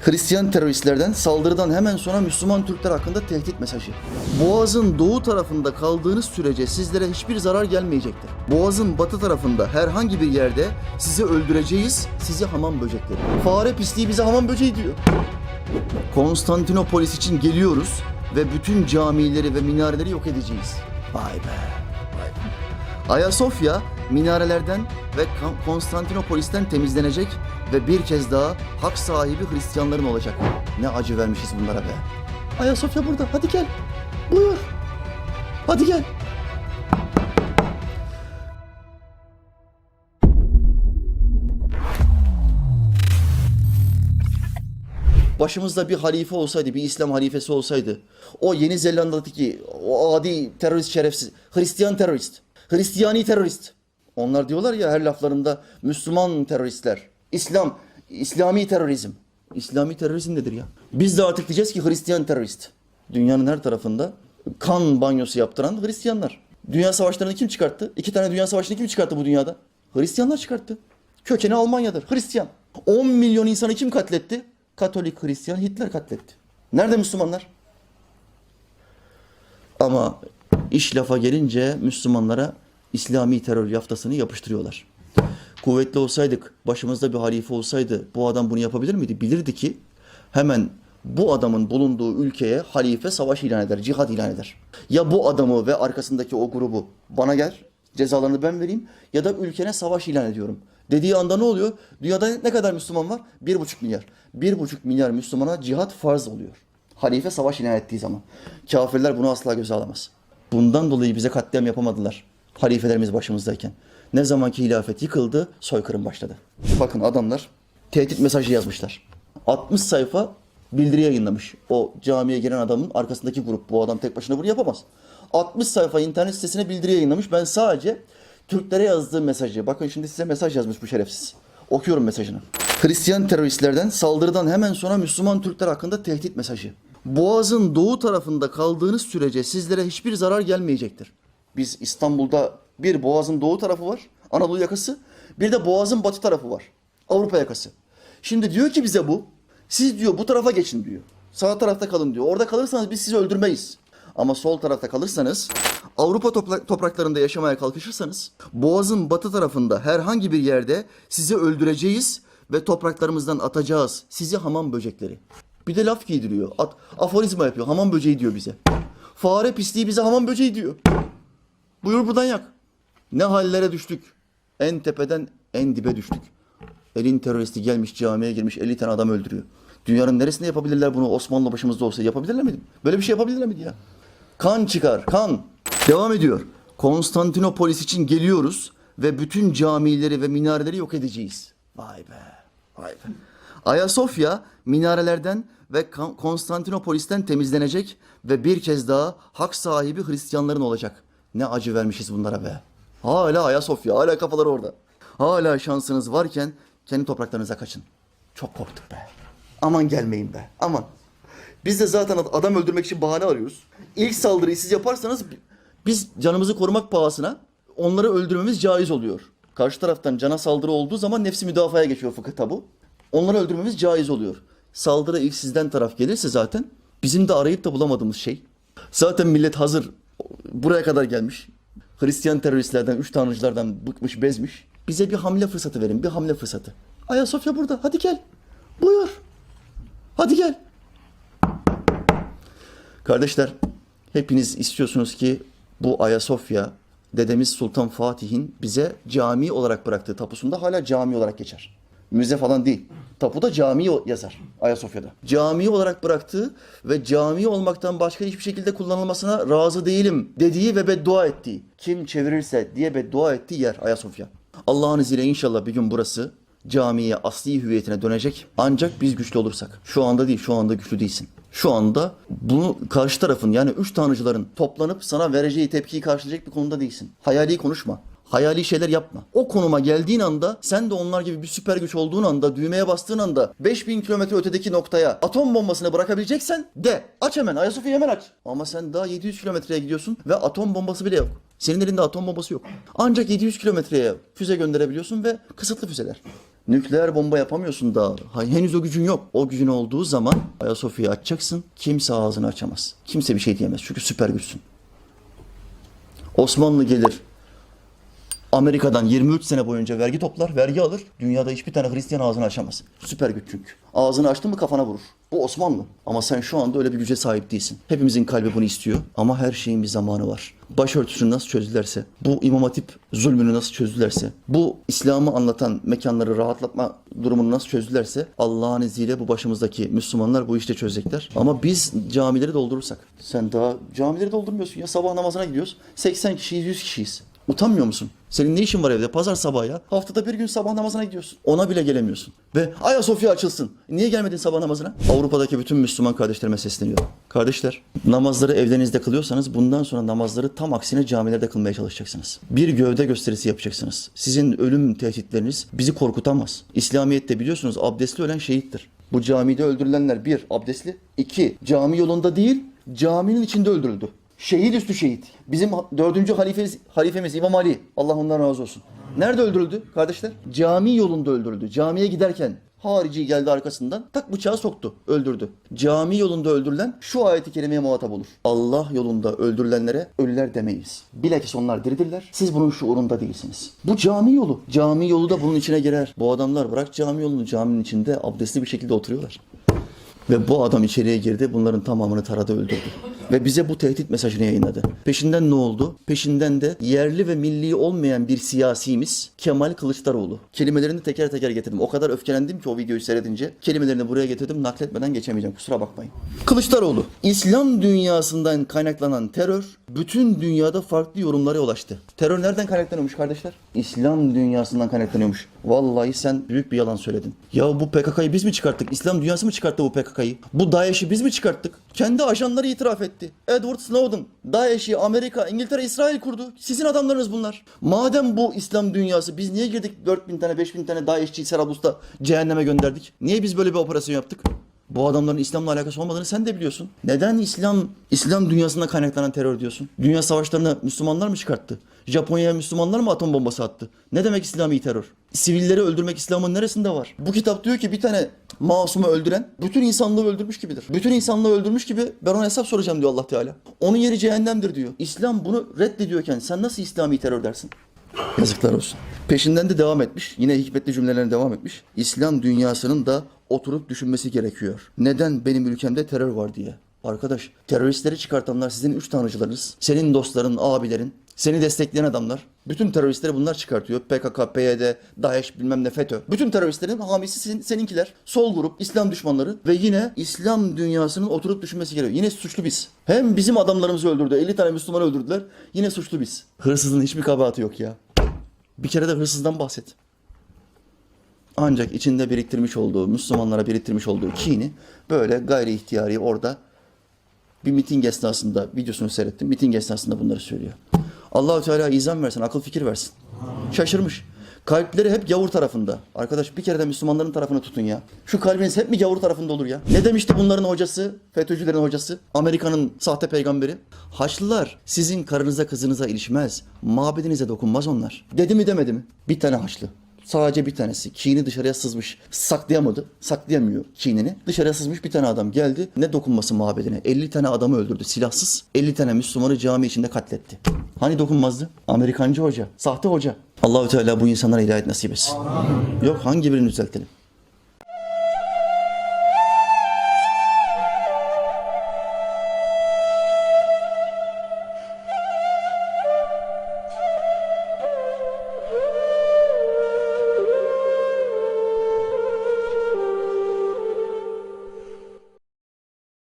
Hristiyan teröristlerden saldırıdan hemen sonra Müslüman Türkler hakkında tehdit mesajı. Boğaz'ın doğu tarafında kaldığınız sürece sizlere hiçbir zarar gelmeyecektir. Boğaz'ın batı tarafında herhangi bir yerde sizi öldüreceğiz, sizi hamam böcekleri. Fare pisliği bize hamam böceği diyor. Konstantinopolis için geliyoruz ve bütün camileri ve minareleri yok edeceğiz. Vay be. Ayasofya minarelerden ve Konstantinopolis'ten temizlenecek ve bir kez daha hak sahibi Hristiyanların olacak. Ne acı vermişiz bunlara be. Ayasofya burada. Hadi gel. Buyur. Hadi gel. başımızda bir halife olsaydı, bir İslam halifesi olsaydı, o Yeni Zelanda'daki o adi terörist şerefsiz, Hristiyan terörist, Hristiyani terörist. Onlar diyorlar ya her laflarında Müslüman teröristler, İslam, İslami terörizm. İslami terörizm nedir ya? Biz de artık diyeceğiz ki Hristiyan terörist. Dünyanın her tarafında kan banyosu yaptıran Hristiyanlar. Dünya savaşlarını kim çıkarttı? İki tane dünya savaşını kim çıkarttı bu dünyada? Hristiyanlar çıkarttı. Kökeni Almanya'dır. Hristiyan. 10 milyon insanı kim katletti? Katolik Hristiyan Hitler katletti. Nerede Müslümanlar? Ama iş lafa gelince Müslümanlara İslami terör yaftasını yapıştırıyorlar. Kuvvetli olsaydık, başımızda bir halife olsaydı bu adam bunu yapabilir miydi? Bilirdi ki hemen bu adamın bulunduğu ülkeye halife savaş ilan eder, cihad ilan eder. Ya bu adamı ve arkasındaki o grubu bana gel, cezalarını ben vereyim ya da ülkene savaş ilan ediyorum. Dediği anda ne oluyor? Dünyada ne kadar Müslüman var? Bir buçuk milyar. Bir buçuk milyar Müslümana cihat farz oluyor. Halife savaş ilan ettiği zaman. Kafirler bunu asla göze alamaz. Bundan dolayı bize katliam yapamadılar. Halifelerimiz başımızdayken. Ne zamanki hilafet yıkıldı, soykırım başladı. Bakın adamlar tehdit mesajı yazmışlar. 60 sayfa bildiri yayınlamış. O camiye giren adamın arkasındaki grup. Bu adam tek başına bunu yapamaz. 60 sayfa internet sitesine bildiri yayınlamış. Ben sadece Türklere yazdığı mesajı. Bakın şimdi size mesaj yazmış bu şerefsiz. Okuyorum mesajını. Hristiyan teröristlerden saldırıdan hemen sonra Müslüman Türkler hakkında tehdit mesajı. Boğaz'ın doğu tarafında kaldığınız sürece sizlere hiçbir zarar gelmeyecektir. Biz İstanbul'da bir Boğaz'ın doğu tarafı var, Anadolu yakası, bir de Boğaz'ın batı tarafı var, Avrupa yakası. Şimdi diyor ki bize bu, siz diyor bu tarafa geçin diyor. Sağ tarafta kalın diyor. Orada kalırsanız biz sizi öldürmeyiz. Ama sol tarafta kalırsanız, Avrupa topraklarında yaşamaya kalkışırsanız, Boğaz'ın batı tarafında herhangi bir yerde sizi öldüreceğiz ve topraklarımızdan atacağız. Sizi hamam böcekleri. Bir de laf giydiriyor. At, aforizma yapıyor. Hamam böceği diyor bize. Fare pisliği bize hamam böceği diyor. Buyur buradan yak. Ne hallere düştük. En tepeden en dibe düştük. Elin teröristi gelmiş camiye girmiş 50 tane adam öldürüyor. Dünyanın neresinde yapabilirler bunu Osmanlı başımızda olsa yapabilirler miydi? Böyle bir şey yapabilirler miydi ya? Kan çıkar kan. Devam ediyor. Konstantinopolis için geliyoruz ve bütün camileri ve minareleri yok edeceğiz. Vay be. Vay be. Ayasofya minarelerden ve Konstantinopolis'ten temizlenecek ve bir kez daha hak sahibi Hristiyanların olacak. Ne acı vermişiz bunlara be. Hala Ayasofya, hala kafaları orada. Hala şansınız varken kendi topraklarınıza kaçın. Çok korktuk be. Aman gelmeyin be. Aman. Biz de zaten adam öldürmek için bahane arıyoruz. İlk saldırıyı siz yaparsanız biz canımızı korumak pahasına onları öldürmemiz caiz oluyor. Karşı taraftan cana saldırı olduğu zaman nefsi müdafaya geçiyor fıkıhta bu. Onları öldürmemiz caiz oluyor. Saldırı ilk sizden taraf gelirse zaten bizim de arayıp da bulamadığımız şey. Zaten millet hazır buraya kadar gelmiş. Hristiyan teröristlerden, üç tanrıcılardan bıkmış, bezmiş. Bize bir hamle fırsatı verin, bir hamle fırsatı. Ayasofya burada, hadi gel. Buyur. Hadi gel. Kardeşler, hepiniz istiyorsunuz ki bu Ayasofya, dedemiz Sultan Fatih'in bize cami olarak bıraktığı tapusunda hala cami olarak geçer. Müze falan değil. Tapuda cami yazar Ayasofya'da. Cami olarak bıraktığı ve cami olmaktan başka hiçbir şekilde kullanılmasına razı değilim dediği ve beddua ettiği. Kim çevirirse diye beddua ettiği yer Ayasofya. Allah'ın izniyle inşallah bir gün burası camiye asli hüviyetine dönecek. Ancak biz güçlü olursak. Şu anda değil, şu anda güçlü değilsin. Şu anda bunu karşı tarafın yani üç tanrıcıların toplanıp sana vereceği tepkiyi karşılayacak bir konuda değilsin. Hayali konuşma. Hayali şeyler yapma. O konuma geldiğin anda sen de onlar gibi bir süper güç olduğun anda düğmeye bastığın anda 5000 kilometre ötedeki noktaya atom bombasını bırakabileceksen de aç hemen Ayasofya'yı hemen aç. Ama sen daha 700 kilometreye gidiyorsun ve atom bombası bile yok. Senin elinde atom bombası yok. Ancak 700 kilometreye füze gönderebiliyorsun ve kısıtlı füzeler. Nükleer bomba yapamıyorsun daha. Ha, Henüz o gücün yok. O gücün olduğu zaman Ayasofya'yı açacaksın. Kimse ağzını açamaz. Kimse bir şey diyemez. Çünkü süper güçsün. Osmanlı gelir. Amerika'dan 23 sene boyunca vergi toplar, vergi alır. Dünyada hiçbir tane Hristiyan ağzını açamaz. Süper güç çünkü. Ağzını açtın mı kafana vurur. Bu Osmanlı. Ama sen şu anda öyle bir güce sahip değilsin. Hepimizin kalbi bunu istiyor. Ama her şeyin bir zamanı var. Başörtüsünü nasıl çözdülerse, bu imam hatip zulmünü nasıl çözdülerse, bu İslam'ı anlatan mekanları rahatlatma durumunu nasıl çözdülerse Allah'ın izniyle bu başımızdaki Müslümanlar bu işte çözecekler. Ama biz camileri doldurursak, sen daha camileri doldurmuyorsun ya sabah namazına gidiyoruz. 80 kişiyiz, 100 kişiyiz. Utanmıyor musun? Senin ne işin var evde? Pazar sabahı ya. Haftada bir gün sabah namazına gidiyorsun. Ona bile gelemiyorsun. Ve Ayasofya açılsın. Niye gelmedin sabah namazına? Avrupa'daki bütün Müslüman kardeşlerime sesleniyorum. Kardeşler, namazları evlerinizde kılıyorsanız bundan sonra namazları tam aksine camilerde kılmaya çalışacaksınız. Bir gövde gösterisi yapacaksınız. Sizin ölüm tehditleriniz bizi korkutamaz. İslamiyet'te biliyorsunuz abdestli ölen şehittir. Bu camide öldürülenler bir, abdestli. iki cami yolunda değil, caminin içinde öldürüldü. Şehit üstü şehit. Bizim dördüncü halifemiz, halifemiz İmam Ali. Allah ondan razı olsun. Nerede öldürüldü kardeşler? Cami yolunda öldürüldü. Camiye giderken harici geldi arkasından tak bıçağı soktu, öldürdü. Cami yolunda öldürülen şu ayeti kerimeye muhatap olur. Allah yolunda öldürülenlere ölüler demeyiz. Bilakis onlar diridirler. Siz bunun şuurunda değilsiniz. Bu cami yolu. Cami yolu da bunun içine girer. Bu adamlar bırak cami yolunu caminin içinde abdestli bir şekilde oturuyorlar. Ve bu adam içeriye girdi, bunların tamamını taradı, öldürdü. Ve bize bu tehdit mesajını yayınladı. Peşinden ne oldu? Peşinden de yerli ve milli olmayan bir siyasimiz Kemal Kılıçdaroğlu. Kelimelerini teker teker getirdim. O kadar öfkelendim ki o videoyu seyredince. Kelimelerini buraya getirdim, nakletmeden geçemeyeceğim. Kusura bakmayın. Kılıçdaroğlu. İslam dünyasından kaynaklanan terör bütün dünyada farklı yorumlara ulaştı. Terör nereden kaynaklanıyormuş kardeşler? İslam dünyasından kaynaklanıyormuş. Vallahi sen büyük bir yalan söyledin. Ya bu PKK'yı biz mi çıkarttık? İslam dünyası mı çıkarttı bu PKK'yı? Bu DAEŞ'i biz mi çıkarttık? Kendi ajanları itiraf etti. Edward Snowden, DAEŞ'i Amerika, İngiltere, İsrail kurdu. Sizin adamlarınız bunlar. Madem bu İslam dünyası biz niye girdik 4000 tane 5000 tane DAEŞ'çiyi Serablus'ta cehenneme gönderdik? Niye biz böyle bir operasyon yaptık? Bu adamların İslam'la alakası olmadığını sen de biliyorsun. Neden İslam İslam dünyasında kaynaklanan terör diyorsun? Dünya savaşlarını Müslümanlar mı çıkarttı? Japonya'ya Müslümanlar mı atom bombası attı? Ne demek İslami terör? Sivilleri öldürmek İslam'ın neresinde var? Bu kitap diyor ki bir tane masumu öldüren bütün insanlığı öldürmüş gibidir. Bütün insanlığı öldürmüş gibi ben ona hesap soracağım diyor Allah Teala. Onun yeri cehennemdir diyor. İslam bunu reddediyorken sen nasıl İslami terör dersin? Yazıklar olsun. Peşinden de devam etmiş. Yine hikmetli cümlelerine devam etmiş. İslam dünyasının da oturup düşünmesi gerekiyor. Neden benim ülkemde terör var diye. Arkadaş teröristleri çıkartanlar sizin üç tanrıcılarınız. Senin dostların, abilerin, seni destekleyen adamlar. Bütün teröristleri bunlar çıkartıyor. PKK, PYD, DAEŞ bilmem ne FETÖ. Bütün teröristlerin hamisi senin- seninkiler. Sol grup, İslam düşmanları ve yine İslam dünyasının oturup düşünmesi gerekiyor. Yine suçlu biz. Hem bizim adamlarımızı öldürdü. 50 tane Müslüman öldürdüler. Yine suçlu biz. Hırsızın hiçbir kabahati yok ya. Bir kere de hırsızdan bahset. Ancak içinde biriktirmiş olduğu, Müslümanlara biriktirmiş olduğu kini böyle gayri ihtiyari orada bir miting esnasında videosunu seyrettim. Miting esnasında bunları söylüyor. Allahu Teala izan versin, akıl fikir versin. Şaşırmış. Kalpleri hep gavur tarafında. Arkadaş bir kere de Müslümanların tarafını tutun ya. Şu kalbiniz hep mi gavur tarafında olur ya? Ne demişti bunların hocası? FETÖ'cülerin hocası? Amerika'nın sahte peygamberi? Haçlılar sizin karınıza kızınıza ilişmez. Mabedinize dokunmaz onlar. Dedi mi demedi mi? Bir tane Haçlı. Sadece bir tanesi. Kini dışarıya sızmış. Saklayamadı. Saklayamıyor kinini. Dışarıya sızmış bir tane adam geldi. Ne dokunması mabedine? 50 tane adamı öldürdü silahsız. 50 tane Müslümanı cami içinde katletti. Hani dokunmazdı? Amerikancı hoca. Sahte hoca. Allahü Teala bu insanlara hidayet nasip etsin. Yok hangi birini düzeltelim?